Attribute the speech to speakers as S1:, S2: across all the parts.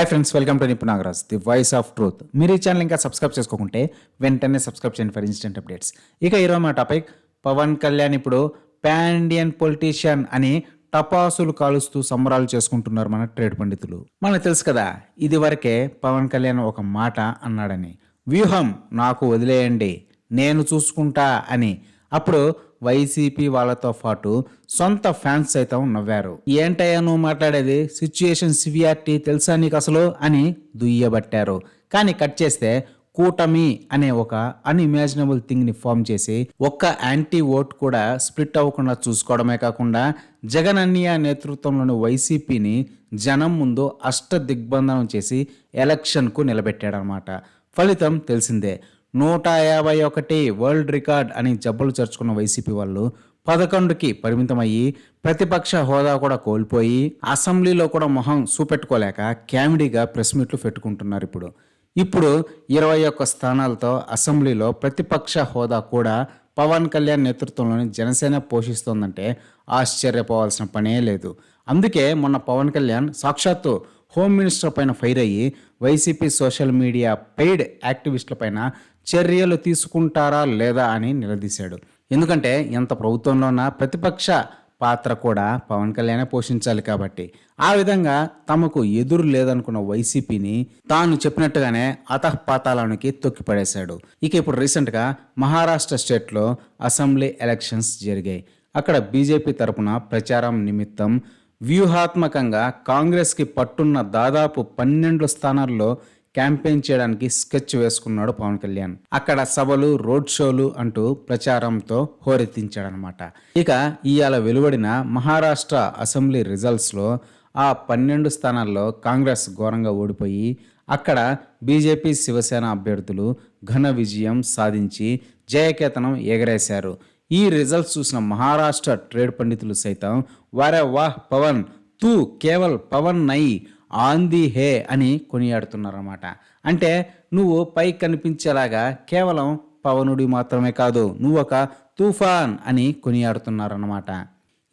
S1: Hi friends welcome to Nipu Nagaraj the voice of truth మీరు ఈ channel ఇంకా subscribe చేసుకోకుంటే వెంటనే సబ్స్క్రైబ్ చేయండి ఫర్ ఇన్స్టెంట్ అప్డేట్స్ ఇక ఈరోజు మా టాపిక్ పవన్ కళ్యాణ్ ఇప్పుడు పాన్ ఇండియన్ పొలిటీషియన్ అని టపాసులు కాలుస్తూ సంబరాలు చేసుకుంటున్నారు మన ట్రేడ్ పండితులు. మనకు తెలుసు కదా ఇది వరకే పవన్ కళ్యాణ్ ఒక మాట అన్నాడని. వ్యూహం నాకు వదిలేయండి నేను చూసుకుంటా అని. అప్పుడు వైసీపీ వాళ్ళతో పాటు సొంత ఫ్యాన్స్ సైతం నవ్వారు. ఏంటయ్యా నువ్వు మాట్లాడేది? సిచ్యుయేషన్ సివియారిటీ తెలుసా నీకు అసలు? అని దుయ్యబట్టారు. కానీ కట్ చేస్తే కూటమి అనే ఒక అన్ఇమాజినబుల్ థింగ్ని ఫామ్ చేసి ఒక్క యాంటీ ఓట్ కూడా స్ప్లిట్ అవ్వకుండా చూసుకోవడమే కాకుండా జగన్ అన్య నేతృత్వంలోని వైసీపీని జనం ముందు అష్ట దిగ్బంధనం చేసి ఎలక్షన్కు నిలబెట్టాడనమాట ఫలితం తెలిసిందే. నూట యాభై ఒకటి వరల్డ్ రికార్డ్ అని జబ్బులు చేర్చుకున్న వైసీపీ వాళ్ళు పదకొండుకి పరిమితమయ్యి ప్రతిపక్ష హోదా కూడా కోల్పోయి అసెంబ్లీలో కూడా మొహం చూపెట్టుకోలేక క్యామిడీగా ప్రెస్ మీట్లు పెట్టుకుంటున్నారు ఇప్పుడు. ఇప్పుడు ఇరవై ఒక్క స్థానాలతో అసెంబ్లీలో ప్రతిపక్ష హోదా కూడా పవన్ కళ్యాణ్ నేతృత్వంలోని జనసేన పోషిస్తోందంటే ఆశ్చర్యపోవాల్సిన పనే లేదు. అందుకే మొన్న పవన్ కళ్యాణ్ సాక్షాత్తు హోమ్ మినిస్టర్ పైన ఫైర్ అయ్యి వైసీపీ సోషల్ మీడియా పెయిడ్ యాక్టివిస్టుల పైన చర్యలు తీసుకుంటారా లేదా అని నిలదీశాడు. ఎందుకంటే ఎంత ప్రభుత్వంలో ఉన్న ప్రతిపక్ష పాత్ర కూడా పవన్ కళ్యాణ్ పోషించాలి కాబట్టి. ఆ విధంగా తమకు ఎదురు లేదనుకున్న వైసీపీని తాను చెప్పినట్టుగానే అతఃపాతాలానికి తొక్కిపడేశాడు. ఇక ఇప్పుడు రీసెంట్గా మహారాష్ట్ర స్టేట్లో అసెంబ్లీ ఎలక్షన్స్ జరిగాయి. అక్కడ బీజేపీ తరపున ప్రచారం నిమిత్తం వ్యూహాత్మకంగా కాంగ్రెస్కి పట్టున్న దాదాపు పన్నెండు స్థానాల్లో క్యాంపెయిన్ చేయడానికి స్కెచ్ వేసుకున్నాడు పవన్ కళ్యాణ్. అక్కడ సభలు రోడ్ షోలు అంటూ ప్రచారంతో హోరెత్తించాడనమాట ఇక ఇవాళ వెలువడిన మహారాష్ట్ర అసెంబ్లీ రిజల్ట్స్లో ఆ పన్నెండు స్థానాల్లో కాంగ్రెస్ ఘోరంగా ఓడిపోయి అక్కడ బీజేపీ శివసేన అభ్యర్థులు ఘన విజయం సాధించి జయకేతనం ఎగరేశారు. ఈ రిజల్ట్స్ చూసిన మహారాష్ట్ర ట్రేడ్ పండితులు సైతం వారే వాహ్ పవన్ తూ కేవల్ పవన్ నై ఆన్ ది హే అని కొనియాడుతున్నారన్నమాట. అంటే నువ్వు పై కనిపించేలాగా కేవలం పవనుడి మాత్రమే కాదు నువ్వు ఒక తుఫాన్ అని కొనియాడుతున్నారన్నమాట.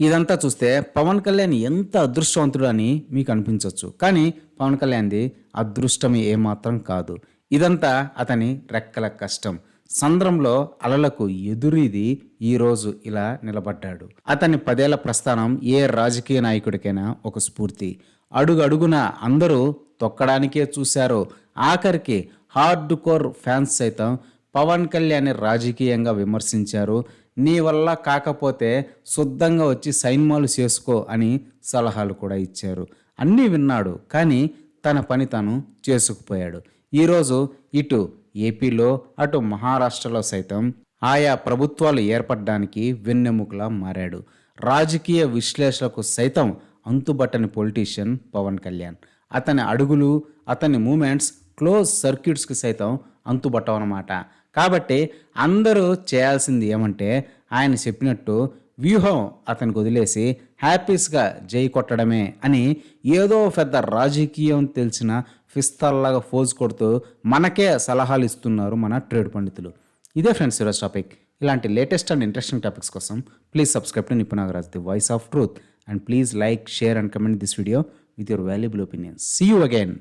S1: ఇదంతా చూస్తే పవన్ కళ్యాణ్ ఎంత అదృష్టవంతుడు అని మీకు అనిపించవచ్చు కానీ పవన్ కళ్యాణ్ది అదృష్టం ఏమాత్రం కాదు. ఇదంతా అతని రెక్కల కష్టం. సంద్రంలో అలలకు ఎదురీది ఈరోజు ఇలా నిలబడ్డాడు. అతని పదేళ్ళ ప్రస్థానం ఏ రాజకీయ నాయకుడికైనా ఒక స్ఫూర్తి. అడుగడుగున అందరూ తొక్కడానికే చూశారు. ఆఖరికి హార్డ్ కోర్ ఫ్యాన్స్ సైతం పవన్ కళ్యాణ్ రాజకీయంగా విమర్శించారు. నీ వల్ల కాకపోతే శుద్ధంగా వచ్చి సైన్మాలు చేసుకో అని సలహాలు కూడా ఇచ్చారు. అన్నీ విన్నాడు కానీ తన పని తాను చేసుకుపోయాడు. ఈరోజు ఇటు ఏపీలో అటు మహారాష్ట్రలో సైతం ఆయా ప్రభుత్వాలు ఏర్పడడానికి వెన్నెముకలా మారాడు. రాజకీయ విశ్లేషకులకు సైతం అంతుబట్టని పొలిటీషియన్ పవన్ కళ్యాణ్. అతని అడుగులు అతని మూమెంట్స్ క్లోజ్ సర్క్యూట్స్కి సైతం అంతుబట్టవన్నమాట. కాబట్టి అందరూ చేయాల్సింది ఏమంటే ఆయన చెప్పినట్టు వ్యూహం అతనికి వదిలేసి హ్యాపీస్గా జై కొట్టడమే అని ఏదో పెద్ద రాజకీయం తెలిసిన ఫిస్తాల్లాగా ఫోజ్ కొడుతూ మనకే సలహాలు ఇస్తున్నారు మన ట్రేడ్ పండితులు. ఇదే ఫ్రెండ్స్ ఈరోజు టాపిక్. ఇలాంటి లేటెస్ట్ అండ్ ఇంట్రెస్టింగ్ టాపిక్స్ కోసం please subscribe to Nipuna Nagaraj the voice of truth. And please like share and comment this video with your valuable opinion see you again